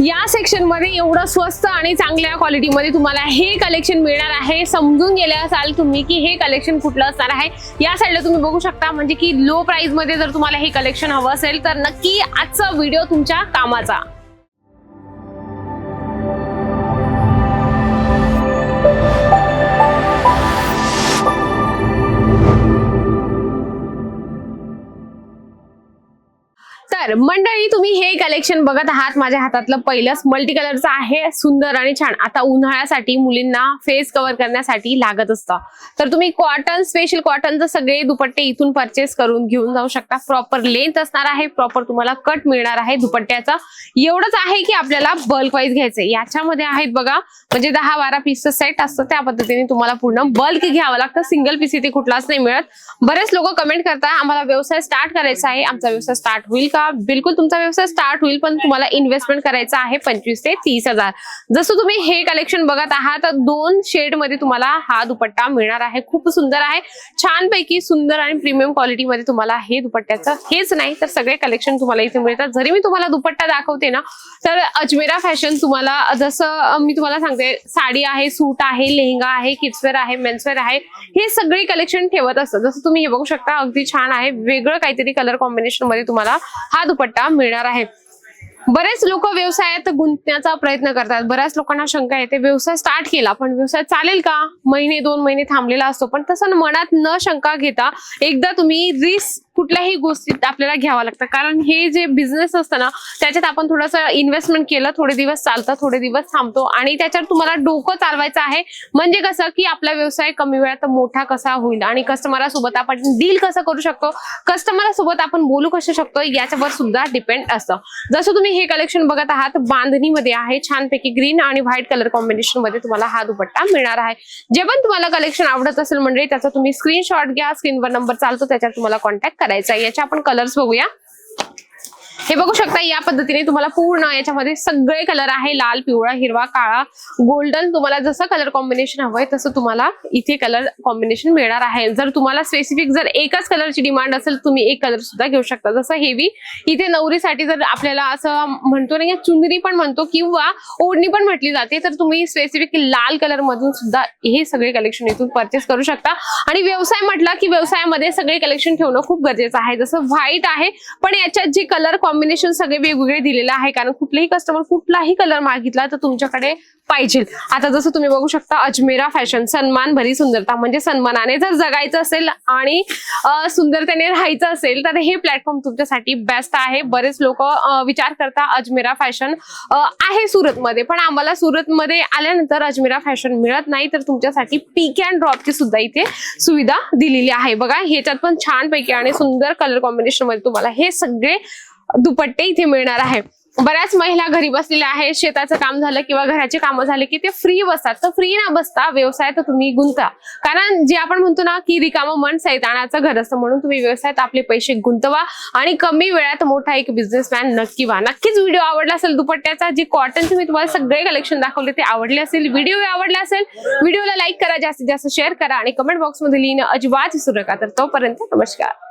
या सेक्शनमध्ये एवढं स्वस्त आणि चांगल्या क्वालिटीमध्ये तुम्हाला हे कलेक्शन मिळणार आहे. समजून गेले असाल तुम्ही की हे कलेक्शन कुठलं असणार आहे. या साईडला तुम्ही बघू शकता. म्हणजे की लो प्राइसमध्ये जर तुम्हाला हे कलेक्शन हवं असेल तर नक्की आजचा व्हिडिओ तुमच्या कामाचा. तर मंडळी तुम्ही हे कलेक्शन बघत आहात. माझ्या हातातलं पहिलंच मल्टी कलरचं आहे. सुंदर आणि छान. आता उन्हाळ्यासाठी मुलींना फेस कव्हर करण्यासाठी लागत असतं. तर तुम्ही कॉटन स्पेशल कॉटनचं सगळे दुपट्टे इथून परचेस करून घेऊन जाऊ शकता. प्रॉपर लेंथ असणार आहे. प्रॉपर तुम्हाला कट मिळणार आहे दुपट्ट्याचा. एवढंच आहे की आपल्याला बल्क वाईज घ्यायचंय. याच्यामध्ये आहेत बघा म्हणजे दहा बारा पीसचं सेट असतं. त्या पद्धतीने तुम्हाला पूर्ण बल्क घ्यावं लागतं. सिंगल पीस इथे कुठलाच नाही मिळत. बरेच लोक कमेंट करतात आम्हाला व्यवसाय स्टार्ट करायचा आहे. आमचा व्यवसाय स्टार्ट होईल का? बिलकुल तुमचा व्यवसाय स्टार्ट होईल पण तुम्हाला इन्व्हेस्टमेंट करायचं आहे पंचवीस ते तीस हजार. जसं तुम्ही हे कलेक्शन बघत आहात तर दोन शेडमध्ये तुम्हाला हा दुपट्टा मिळणार आहे. खूप सुंदर आहे. छानपैकी सुंदर आणि प्रीमियम क्वालिटीमध्ये तुम्हाला हे दुपट्ट्याचं हेच नाही तर सगळे कलेक्शन तुम्हाला इथे मिळतात. जरी मी तुम्हाला दुपट्टा दाखवते ना तर अजमेरा फॅशन तुम्हाला जसं मी तुम्हाला सांगते साडी आहे सूट आहे लेहंगा आहे किड्सवेअर आहे मेन्सवेअर आहे हे सगळे कलेक्शन ठेवत असतं जसं तुम्ही हे बघू शकता अगदी छान आहे. वेगळं काहीतरी कलर कॉम्बिनेशनमध्ये तुम्हाला हा दुपट्टा मिळणार आहे. बरेच लोक व्यवसायात गुंतण्याचा प्रयत्न करतात. बऱ्याच लोकांना शंका येते व्यवसाय स्टार्ट केला पण व्यवसाय चालेल का? महिने दोन महिने थांबलेला असतो पण तसं मनात न शंका घेता एकदा तुम्ही रिस्क कुठल्याही गोष्टीत आपल्याला घ्यावं लागतं. कारण हे जे बिझनेस असतं ना त्याच्यात आपण थोडंसं इन्व्हेस्टमेंट केलं थोडे दिवस चालतं थोडे दिवस थांबतो आणि त्याच्यावर तुम्हाला डोकं चालवायचं आहे. म्हणजे कसं की आपला व्यवसाय कमी वेळात मोठा कसा होईल आणि कस्टमरासोबत आपण डील कसं करू शकतो? कस्टमरासोबत आपण बोलू कसं शकतो? याच्यावर सुद्धा डिपेंड असतं. जसं तुम्ही हे कलेक्शन बघत आहात बांधणीमध्ये आहे छानपैकी ग्रीन आणि व्हाईट कलर कॉम्बिनेशनमध्ये तुम्हाला हा दुपट्टा मिळणार आहे. जे पण तुम्हाला कलेक्शन आवडत असेल म्हणजे त्याचा तुम्ही स्क्रीनशॉट घ्या स्क्रीनवर नंबर चालतो त्याच्यावर तुम्हाला कॉन्टॅक्ट करायचा आहे आपण कलर्स बघूया. हे बघू शकता या पद्धतीने तुम्हाला पूर्ण याच्यामध्ये सगळे कलर आहे. लाल पिवळा हिरवा काळा गोल्डन तुम्हाला जसं कलर कॉम्बिनेशन हवंय तसं तुम्हाला इथे कलर कॉम्बिनेशन मिळणार आहे. जर तुम्हाला स्पेसिफिक जर एकाच कलरची डिमांड असेल तुम्ही एक कलर सुद्धा घेऊ शकता. जसं हेवी इथे नवरीसाठी जर आपल्याला असं म्हणतो ना या चुंदरी पण म्हणतो किंवा ओढणी पण म्हटली जाते तर तुम्ही स्पेसिफिक लाल कलर मधून सुद्धा हे सगळे कलेक्शन इथून परचेस करू शकता. आणि व्यवसाय म्हटला की व्यवसायामध्ये सगळे कलेक्शन ठेवणं खूप गरजेचं आहे. जसं व्हाईट आहे पण याच्यात जे कलर कॉम्बिनेशन कॉम्बिनेशन सगळे वेगवेगळे दिलेले आहे कारण कुठलेही कस्टमर कुठलाही कलर मागितला तर तुमच्याकडे पाहिजे. आता जसं तुम्ही बघू शकता अजमेरा फॅशन सन्मान भरी सुंदरता. म्हणजे सन्मानाने जर जगायचं असेल आणि सुंदरतेने राहायचं असेल तर हे प्लॅटफॉर्म तुमच्यासाठी बेस्ट आहे. बरेच लोक विचार करता अजमेरा फॅशन आहे सुरतमध्ये. पण आम्हाला सुरतमध्ये आल्यानंतर अजमेरा फॅशन मिळत नाही तर तुमच्यासाठी पीक अँड ड्रॉपची सुद्धा इथे सुविधा दिलेली आहे. बघा ह्याच्यात पण छानपैकी आणि सुंदर कलर कॉम्बिनेशनमध्ये तुम्हाला हे सगळे दुपट्टे इथे मिळणार आहे. बऱ्याच महिला घरी बसलेल्या आहेत. शेताचं काम झालं किंवा घराचे कामं झाले की ते फ्री बसतात. तर फ्री ना बसता व्यवसायात तुम्ही गुंता. कारण जे आपण म्हणतो ना की रिकामं मन सैतानाचं घर असतं म्हणून तुम्ही व्यवसायात आपले पैसे गुंतवा आणि कमी वेळात मोठा एक बिझनेसमॅन नक्की व्हा. नक्कीच व्हिडिओ आवडला असेल दुपट्ट्याचा. जे कॉटनचे मी तुम्हाला सगळे कलेक्शन दाखवले ते आवडले असेल. व्हिडिओ आवडला असेल व्हिडिओला लाईक करा. जास्तीत जास्त शेअर करा आणि कमेंट बॉक्समध्ये लिहिणं अजिबात विसरू नका. तर तोपर्यंत नमस्कार.